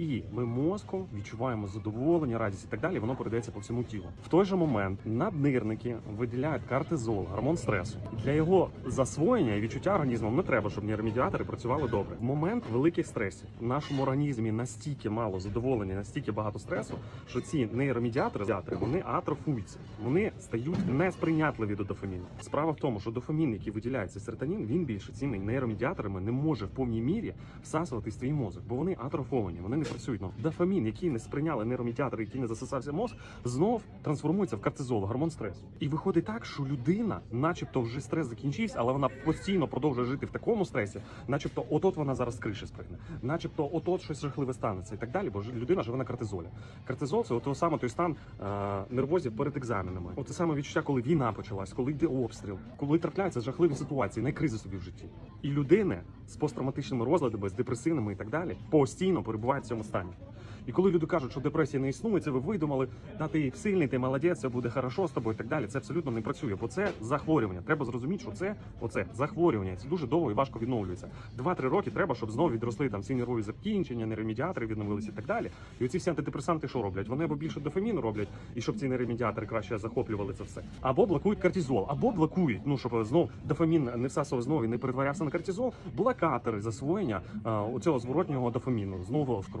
І ми мозком відчуваємо задоволення, радість і так далі. Воно передається по всьому тілу. В той же момент наднирники виділяють кортизол, гормон стресу. Для його засвоєння і відчуття організмом не треба, щоб нейромедіатори працювали добре. В момент великих стресів в нашому організмі настільки мало задоволення, настільки багато стресу, що ці нейромедіатори вони атрофуються, вони стають несприйнятливі до дофаміну. Справа в тому, що дофамін, який виділяється серотонін, він більше цими нейромедіаторами не може в повній мірі всасуватись в твій мозок, бо вони атрофовані, вони не працюють. Ну, дофамін, який не сприйняли нейромедіатори, який не засосався мозк, знов трансформується в кортизол, гормон стресу. І виходить так, що людина, начебто, вже стрес закінчився, але вона постійно продовжує жити в такому стресі, начебто, отот вона зараз криші спригне, начебто, отот щось жахливе станеться і так далі. Бо людина живе на кортизолі. Кортизол це от саме той стан е, нервозів перед екзаменами. От те саме відчуття, коли війна почалась, коли йде обстріл, коли трапляються жахливі ситуації, найкризи собі в житті. І людини з посттравматичними розладами, з депресивними і так далі, постійно перебувають в цьому стані. І коли люди кажуть, що депресія не існує, це ви видумали, да ти сильний, ти молодець, все буде хорошо з тобою і так далі. Це абсолютно не працює, бо це захворювання. Треба зрозуміти, що це оце захворювання. Це дуже довго і важко відновлюється. Два-три роки треба, щоб знову відросли там всі нервові закінчення, нейромедіатори відновилися і так далі. І оці всі антидепресанти, що роблять? Вони або більше дофаміну роблять, і щоб ці нейромедіатори краще захоплювали це все, або блокують кортизол, або блокують, ну щоб знов дофамін не всасував знову і не перетворявся на кортизол. Блокатори засвоєння а, оцього зворотнього дофаміну знову в кров.